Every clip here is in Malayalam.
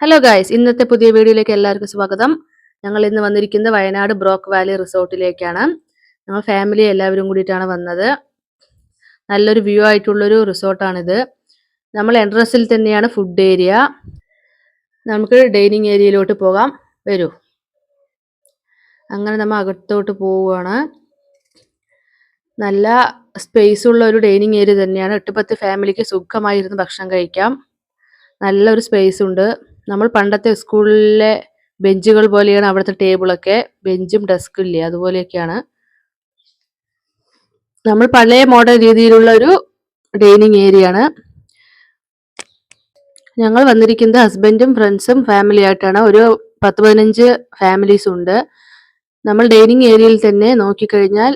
ഹലോ ഗായ്സ് ഇന്നത്തെ പുതിയ വീഡിയോയിലേക്ക് എല്ലാവർക്കും സ്വാഗതം. ഞങ്ങൾ ഇന്ന് വന്നിരിക്കുന്നത് വയനാട് ബ്രോക്ക് വാലി റിസോർട്ടിലേക്കാണ്. ഞങ്ങൾ ഫാമിലി എല്ലാവരും കൂടിയിട്ടാണ് വന്നത്. നല്ലൊരു വ്യൂ ആയിട്ടുള്ളൊരു റിസോർട്ടാണിത്. നമ്മൾ എൻട്രൻസിൽ തന്നെയാണ് ഫുഡ് ഏരിയ നമുക്ക് ഡൈനിങ് ഏരിയയിലോട്ട് പോകാം. വരൂ. അങ്ങനെ നമ്മൾ അകത്തോട്ട് പോവുകയാണ്. നല്ല സ്പേസ് ഉള്ള ഒരു ഡൈനിങ് ഏരിയ തന്നെയാണ്. എട്ട് പത്ത് ഫാമിലിക്ക് സുഖമായിരുന്നു ഭക്ഷണം കഴിക്കാം. നല്ലൊരു സ്പേസ് ഉണ്ട്. നമ്മൾ പണ്ടത്തെ സ്കൂളിലെ ബെഞ്ചുകൾ പോലെയാണ് അവിടുത്തെ ടേബിളൊക്കെ. ബെഞ്ചും ഡെസ്കും ഇല്ലേ? അതുപോലെയൊക്കെയാണ്. നമ്മൾ പഴയ മോഡൽ രീതിയിലുള്ള ഒരു ഡൈനിങ് ഏരിയ ആണ് ഞങ്ങൾ വന്നിരിക്കുന്നത് ഹസ്ബൻഡും ഫ്രണ്ട്സും ഫാമിലി ആയിട്ടാണ്. ഒരു പത്ത് പതിനഞ്ച് ഫാമിലീസ് ഉണ്ട്. നമ്മൾ ഡൈനിങ് ഏരിയയിൽ തന്നെ നോക്കിക്കഴിഞ്ഞാൽ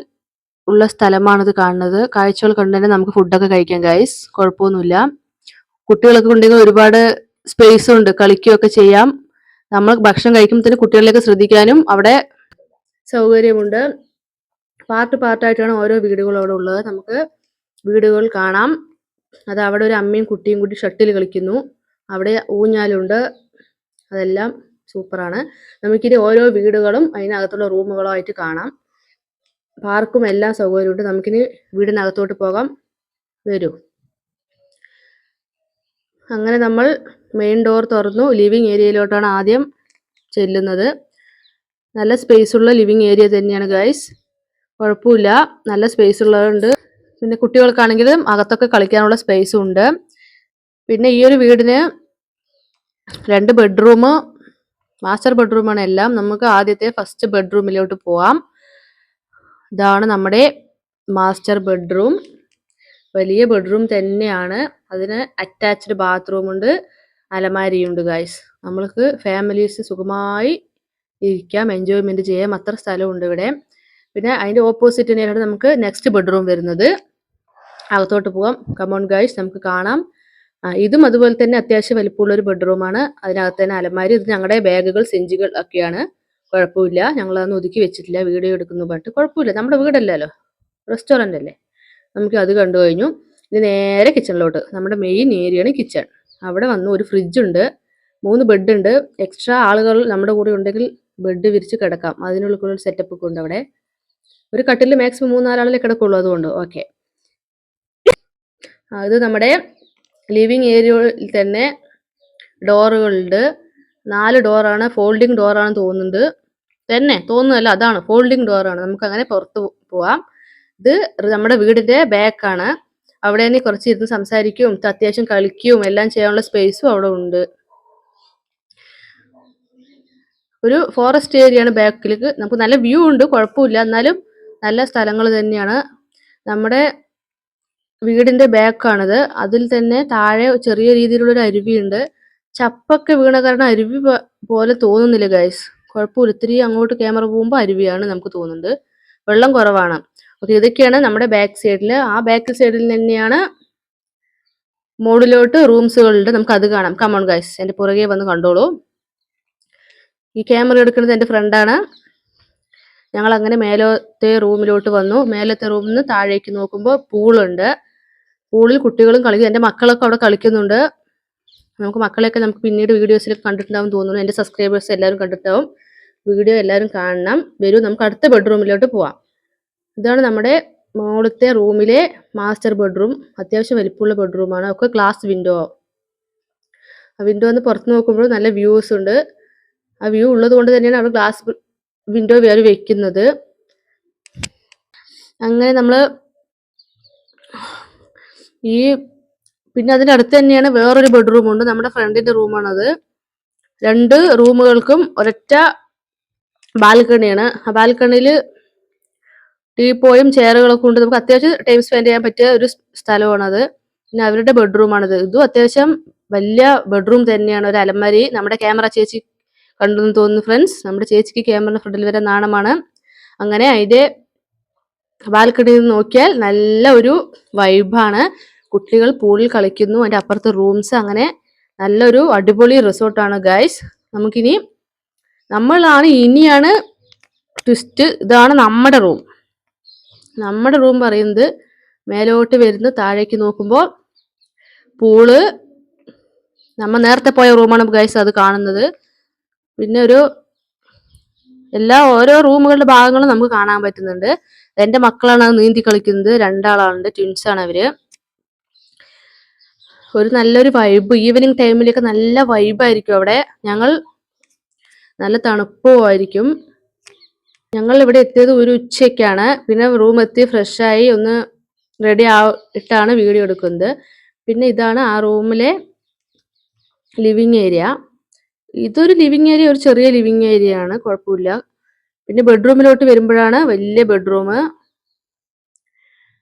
ഉള്ള സ്ഥലമാണിത് കാണുന്നത്. കാഴ്ചകൾ കണ്ടു തന്നെ നമുക്ക് ഫുഡൊക്കെ കഴിക്കാം ഗൈസ് കുഴപ്പമൊന്നുമില്ല. കുട്ടികളൊക്കെ ഉണ്ടെങ്കിൽ ഒരുപാട് സ്പേസ് ഉണ്ട്. കളിക്കുകയൊക്കെ ചെയ്യാം. നമ്മൾ ഭക്ഷണം കഴിക്കുമ്പോൾ കുട്ടികളിലേക്ക് ശ്രദ്ധിക്കാനും അവിടെ സൗകര്യമുണ്ട്. പാർട്ട് പാർട്ടായിട്ടാണ് ഓരോ വീടുകളും അവിടെ ഉള്ളത്. നമുക്ക് വീടുകൾ കാണാം. അത് അവിടെ ഒരു അമ്മയും കുട്ടിയും കൂടി ഷട്ടിൽ കളിക്കുന്നു. അവിടെ ഊഞ്ഞാലുണ്ട്. അതെല്ലാം സൂപ്പറാണ് നമുക്കിനി ഓരോ വീടുകളും അതിനകത്തുള്ള റൂമുകളോ ആയിട്ട് കാണാം പാർക്കും എല്ലാ സൗകര്യമുണ്ട്. നമുക്കിനി വീടിനകത്തോട്ട് പോകാം. വരൂ. അങ്ങനെ നമ്മൾ മെയിൻ ഡോർ തുറന്നു. ലിവിങ് ഏരിയയിലോട്ടാണ് ആദ്യം ചെല്ലുന്നത്. നല്ല സ്പേസ് ഉള്ള ലിവിങ് ഏരിയ തന്നെയാണ് ഗൈസ് കുഴപ്പമില്ല. നല്ല സ്പേസ് ഉള്ളതുണ്ട് പിന്നെ കുട്ടികൾക്കാണെങ്കിലും അകത്തൊക്കെ കളിക്കാനുള്ള സ്പേസും ഉണ്ട്. പിന്നെ ഈ ഒരു വീടിന് രണ്ട് ബെഡ്റൂം മാസ്റ്റർ ബെഡ്റൂമാണ് എല്ലാം. നമുക്ക് ആദ്യത്തെ ഫസ്റ്റ് ബെഡ്റൂമിലോട്ട് പോവാം. ഇതാണ് നമ്മുടെ മാസ്റ്റർ ബെഡ്റൂം വലിയ ബെഡ്റൂം തന്നെയാണ്. അതിന് അറ്റാച്ച്ഡ് ബാത്റൂം ഉണ്ട്. അലമാരിയുണ്ട് ഗായ്സ് നമ്മൾക്ക് ഫാമിലീസ് സുഖമായി ഇരിക്കാം എൻജോയ്മെന്റ് ചെയ്യാം. അത്ര സ്ഥലമുണ്ട് ഇവിടെ. പിന്നെ അതിന്റെ ഓപ്പോസിറ്റ് തന്നെയാണ് നമുക്ക് നെക്സ്റ്റ് ബെഡ്റൂം വരുന്നത്. അകത്തോട്ട് പോവാം. കമോൺ ഗായ്സ് നമുക്ക് കാണാം. ഇതും അതുപോലെ തന്നെ അത്യാവശ്യം വലിപ്പമുള്ള ഒരു ബെഡ്റൂമാണ് അതിനകത്ത് തന്നെ അലമാരി ഇത് ഞങ്ങളുടെ ബാഗുകൾ സെഞ്ചുകൾ ഒക്കെയാണ്. കുഴപ്പമില്ല. ഞങ്ങളതൊന്നും ഒതുക്കി വെച്ചിട്ടില്ല. വീഡിയോ എടുക്കുന്നു പറഞ്ഞിട്ട് കുഴപ്പമില്ല. നമ്മുടെ വീടല്ലല്ലോ. റെസ്റ്റോറന്റ് അല്ലേ? നമുക്ക് അത് കണ്ടു കഴിഞ്ഞു. ഇനി നേരെ കിച്ചണിലോട്ട് നമ്മുടെ മെയിൻ ഏരിയയാണ് കിച്ചൺ അവിടെ വന്ന് ഒരു ഫ്രിഡ്ജ് ഉണ്ട് മൂന്ന് ബെഡ് ഉണ്ട്. എക്സ്ട്രാ ആളുകൾ നമ്മുടെ കൂടെ ഉണ്ടെങ്കിൽ ബെഡ് വിരിച്ച് കിടക്കാം. അതിനുള്ള സെറ്റപ്പ് ഒക്കെ ഉണ്ട് അവിടെ. ഒരു കട്ടിൽ മാക്സിമം മൂന്നാലാളിലെ കിടക്കുള്ളൂ അതുകൊണ്ട്. ഓക്കെ അത് നമ്മുടെ ലിവിങ് ഏരിയയിൽ തന്നെ ഡോറുകളുണ്ട് നാല് ഡോറാണ് ഫോൾഡിങ് ഡോറാണെന്ന് തോന്നുന്നുണ്ട്. തന്നെ തോന്നുന്നല്ല അതാണ്. ഫോൾഡിങ് ഡോറാണ് നമുക്ക് അങ്ങനെ പുറത്ത് പോവാം. ഇത് നമ്മുടെ വീടിന്റെ ബാക്കാണ് അവിടെ തന്നെ കുറച്ച് ഇരുന്ന് സംസാരിക്കും അത്യാവശ്യം കളിക്കും എല്ലാം ചെയ്യാനുള്ള സ്പേസും അവിടെ ഉണ്ട്. ഒരു ഫോറസ്റ്റ് ഏരിയ ആണ് ബാക്കിലേക്ക്. നമുക്ക് നല്ല വ്യൂ ഉണ്ട് കുഴപ്പമില്ല. എന്നാലും നല്ല സ്ഥലങ്ങൾ തന്നെയാണ്. നമ്മുടെ വീടിന്റെ ബാക്കാണിത് അതിൽ തന്നെ താഴെ ചെറിയ രീതിയിലുള്ള ഒരു അരുവിയുണ്ട് ചപ്പൊക്കെ വീണ കാരണം അരുവി പോലെ തോന്നുന്നില്ല ഗൈസ് കുഴപ്പമില്ല. ഇത്തിരി അങ്ങോട്ട് ക്യാമറ പോകുമ്പോൾ അരുവിയാണ് നമുക്ക് തോന്നുന്നത്. വെള്ളം കുറവാണ്. ഓക്കെ ഇതൊക്കെയാണ് നമ്മുടെ ബാക്ക് സൈഡിൽ ആ ബാക്ക് സൈഡിൽ തന്നെയാണ് മോഡിലോട്ട് റൂംസുകളുണ്ട് നമുക്ക് അത് കാണാം. കമോൺ ഗൈസ് എന്റെ പുറകെ വന്ന് കണ്ടോളൂ. ഈ ക്യാമറ എടുക്കുന്നത് എന്റെ ഫ്രണ്ടാണ് ഞങ്ങൾ അങ്ങനെ മേലത്തെ റൂമിലോട്ട് വന്നു. മേലത്തെ റൂമിൽ നിന്ന് താഴേക്ക് നോക്കുമ്പോൾ പൂളുണ്ട്. പൂളിൽ കുട്ടികളും കളിക്കും. എന്റെ മക്കളൊക്കെ അവിടെ കളിക്കുന്നുണ്ട്. നമുക്ക് മക്കളെയൊക്കെ നമുക്ക് പിന്നീട് വീഡിയോസിലൊക്കെ കണ്ടിട്ടുണ്ടാവും തോന്നുന്നു. എന്റെ സബ്സ്ക്രൈബേഴ്സ് എല്ലാവരും കണ്ടിട്ടുണ്ടാവും. വീഡിയോ എല്ലാവരും കാണണം. വരൂ. നമുക്ക് അടുത്ത ബെഡ്റൂമിലോട്ട് പോവാം. ഇതാണ് നമ്മുടെ മുകളിലത്തെ റൂമിലെ മാസ്റ്റർ ബെഡ്റൂം. അത്യാവശ്യം വലിപ്പമുള്ള ബെഡ്റൂമാണ്. ഒക്കെ ഗ്ലാസ് വിൻഡോ വിൻഡോ ഒന്ന് പുറത്ത് നോക്കുമ്പോൾ നല്ല വ്യൂസ് ഉണ്ട്. ആ വ്യൂ ഉള്ളത് കൊണ്ട് തന്നെയാണ് അവിടെ ഗ്ലാസ് വിൻഡോ വേറെ വെക്കുന്നത്. അങ്ങനെ നമ്മൾ ഈ പിന്നെ അതിന്റെ അടുത്ത് തന്നെയാണ് വേറൊരു ബെഡ്റൂം ഉണ്ട്. നമ്മുടെ ഫ്രണ്ടിന്റെ റൂമാണത് രണ്ട് റൂമുകൾക്കും ഒരൊറ്റ ബാൽക്കണിയാണ് ആ ബാൽക്കണിയിൽ ടീപ്പോയും ചെയറുകളൊക്കെ ഉണ്ട്. നമുക്ക് അത്യാവശ്യം ടൈം സ്പെൻഡ് ചെയ്യാൻ പറ്റിയ ഒരു സ്ഥലമാണത്. പിന്നെ അവരുടെ ബെഡ്റൂമാണത് ഇതും അത്യാവശ്യം വലിയ ബെഡ്റൂം തന്നെയാണ്. ഒരു അലമാരി. നമ്മുടെ ക്യാമറ ചേച്ചി കണ്ടെന്ന് തോന്നുന്നു ഫ്രണ്ട്സ് നമ്മുടെ ചേച്ചിക്ക് ക്യാമറ ഫ്രണ്ടിൽ വരെ നാണമാണ്. അങ്ങനെ അതിന്റെ ബാൽക്കണിയിൽ നിന്ന് നോക്കിയാൽ നല്ല ഒരു വൈബാണ് കുട്ടികൾ പൂളിൽ കളിക്കുന്നു. അതിന്റെ അപ്പുറത്ത് റൂംസ് അങ്ങനെ നല്ലൊരു അടിപൊളി റിസോർട്ടാണ് ഗൈസ് നമുക്കിനി നമ്മളാണ് ഇനിയാണ് ട്വിസ്റ്റ് ഇതാണ് നമ്മുടെ റൂം നമ്മുടെ റൂം പറയുന്നത് മേലോട്ട് വരുന്ന താഴേക്ക് നോക്കുമ്പോൾ പൂൾ. നമ്മ നേരത്തെ പോയ റൂമാണ് ഗൈസ് അത് കാണുന്നത്. പിന്നെ ഒരു എല്ലാ ഓരോ റൂമുകളുടെ ഭാഗങ്ങളും നമുക്ക് കാണാൻ പറ്റുന്നുണ്ട്. എന്റെ മക്കളാണ് നീന്തി കളിക്കുന്നത്. രണ്ടാളാണ് ട്വിൻസ് ആണ് അവർ. ഒരു നല്ലൊരു വൈബ് ഈവനിങ് ടൈമിലൊക്കെ നല്ല വൈബായിരിക്കും അവിടെ. ഞങ്ങൾ നല്ല തണുപ്പുമായിരിക്കും ഞങ്ങൾ ഇവിടെ എത്തിയത് ഒരു ഉച്ചയ്ക്കാണ്. പിന്നെ റൂം എത്തി ഫ്രഷായി ഒന്ന് റെഡി ആയിട്ടാണ് വീഡിയോ എടുക്കുന്നത്. പിന്നെ ഇതാണ് ആ റൂമിലെ ലിവിങ് ഏരിയ ഇതൊരു ലിവിങ് ഏരിയ ഒരു ചെറിയ ലിവിങ് ഏരിയ ആണ്. കുഴപ്പമില്ല. പിന്നെ ബെഡ്റൂമിലോട്ട് വരുമ്പോഴാണ് വലിയ ബെഡ്റൂം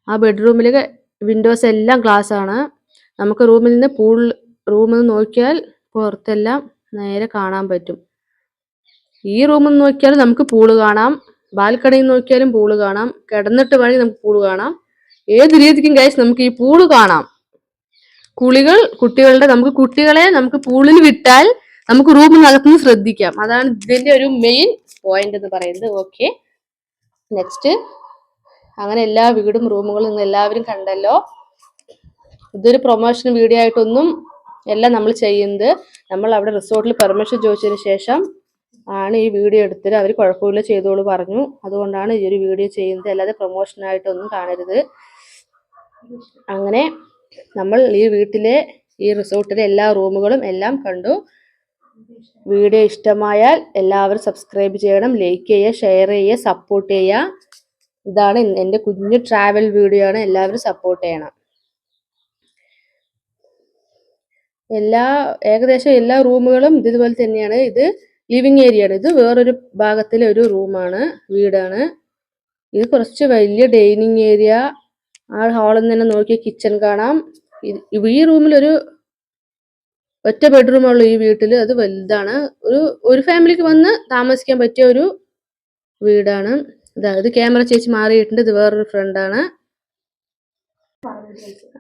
ആ ബെഡ്റൂമിലെ വിൻഡോസ് എല്ലാം ഗ്ലാസ് ആണ്. നമുക്ക് റൂമിൽ നിന്ന് പൂൾ റൂമിൽ നിന്ന് നോക്കിയാൽ പുറത്തെല്ലാം നേരെ കാണാൻ പറ്റും. ഈ റൂമിൽ നിന്ന് നോക്കിയാൽ നമുക്ക് പൂൾ കാണാം. ബാൽക്കണിയിൽ നോക്കിയാലും പൂൾ കാണാം. കിടന്നിട്ട് വേണമെങ്കിൽ നമുക്ക് പൂൾ കാണാം. ഏത് രീതിക്കും കഴിച്ച് നമുക്ക് ഈ പൂൾ കാണാം. കുളികൾ കുട്ടികളുടെ നമുക്ക് കുട്ടികളെ നമുക്ക് പൂളിൽ വിട്ടാൽ നമുക്ക് റൂമിനകത്തുനിന്ന് ശ്രദ്ധിക്കാം. അതാണ് ഇതിന്റെ ഒരു മെയിൻ പോയിന്റ് എന്ന് പറയുന്നത്. ഓക്കെ നെക്സ്റ്റ് അങ്ങനെ എല്ലാ വീടും റൂമുകളും എല്ലാവരും കണ്ടല്ലോ. ഇതൊരു പ്രൊമോഷൻ വീഡിയോ ആയിട്ടൊന്നും എല്ലാം നമ്മൾ ചെയ്യുന്നത്. നമ്മൾ അവിടെ റിസോർട്ടിൽ പെർമിഷൻ ചോദിച്ചതിന് ശേഷം ആണ് ഈ വീഡിയോ എടുത്തത്. അവർ കുഴപ്പമില്ല ചെയ്തോളൂ പറഞ്ഞു. അതുകൊണ്ടാണ് ഈ ഒരു വീഡിയോ ചെയ്യുന്നത്. അല്ലാതെ പ്രൊമോഷനായിട്ടൊന്നും കാണരുത്. അങ്ങനെ നമ്മൾ ഈ വീട്ടിലെ ഈ റിസോർട്ടിലെ എല്ലാ റൂമുകളും എല്ലാം കണ്ടു. വീഡിയോ ഇഷ്ടമായാൽ എല്ലാവരും സബ്സ്ക്രൈബ് ചെയ്യണം. ലൈക്ക് ചെയ്യുക ഷെയർ ചെയ്യുക സപ്പോർട്ട് ചെയ്യുക. ഇതാണ് എന്റെ കുഞ്ഞു ട്രാവൽ വീഡിയോ ആണ്. എല്ലാവരും സപ്പോർട്ട് ചെയ്യണം. എല്ലാ ഏകദേശം എല്ലാ റൂമുകളും ഇതുപോലെ തന്നെയാണ്. ഇത് ലിവിങ് ഏരിയ ആണ് ഇത് വേറൊരു ഭാഗത്തിലെ ഒരു റൂമാണ് വീടാണ്. ഇത് കുറച്ച് വലിയ ഡൈനിങ് ഏരിയ ആ ഹാളിൽ നിന്ന് തന്നെ നോക്കിയ കിച്ചൺ കാണാം. ഈ റൂമിൽ ഒരു ഒറ്റ ബെഡ്റൂം ഈ വീട്ടിൽ അത് വലുതാണ്. ഒരു ഒരു ഫാമിലിക്ക് വന്ന് താമസിക്കാൻ പറ്റിയ ഒരു വീടാണ്. ഇതാ ഇത് ക്യാമറ ചേച്ചി മാറിയിട്ടുണ്ട്. ഇത് വേറൊരു ഫ്രണ്ടാണ്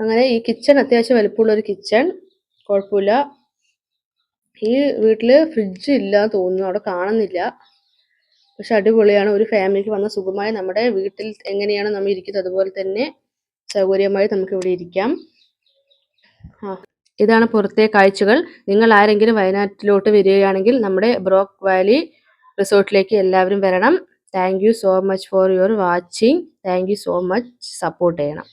അങ്ങനെ ഈ കിച്ചൺ അത്യാവശ്യം വലുപ്പമുള്ള ഒരു കിച്ചൺ കുഴപ്പമില്ല. ഈ വീട്ടിൽ ഫ്രിഡ്ജ് ഇല്ല തോന്നുന്നു. അവിടെ കാണുന്നില്ല. പക്ഷെ അടിപൊളിയാണ്. ഒരു ഫാമിലിക്ക് വന്ന സുഖമായി. നമ്മുടെ വീട്ടിൽ എങ്ങനെയാണ് നമ്മൾ ഇരിക്കുന്നത്? അതുപോലെ തന്നെ സൗകര്യമായി നമുക്ക് ഇവിടെ ഇരിക്കാം. ആ ഇതാണ് പുറത്തെ കാഴ്ചകൾ. നിങ്ങൾ ആരെങ്കിലും വയനാട്ടിലോട്ട് വരികയാണെങ്കിൽ നമ്മുടെ ബ്രോക്ക് വാലി റിസോർട്ടിലേക്ക് എല്ലാവരും വരണം. Thank so much for your watching thank so much support ചെയ്യണം.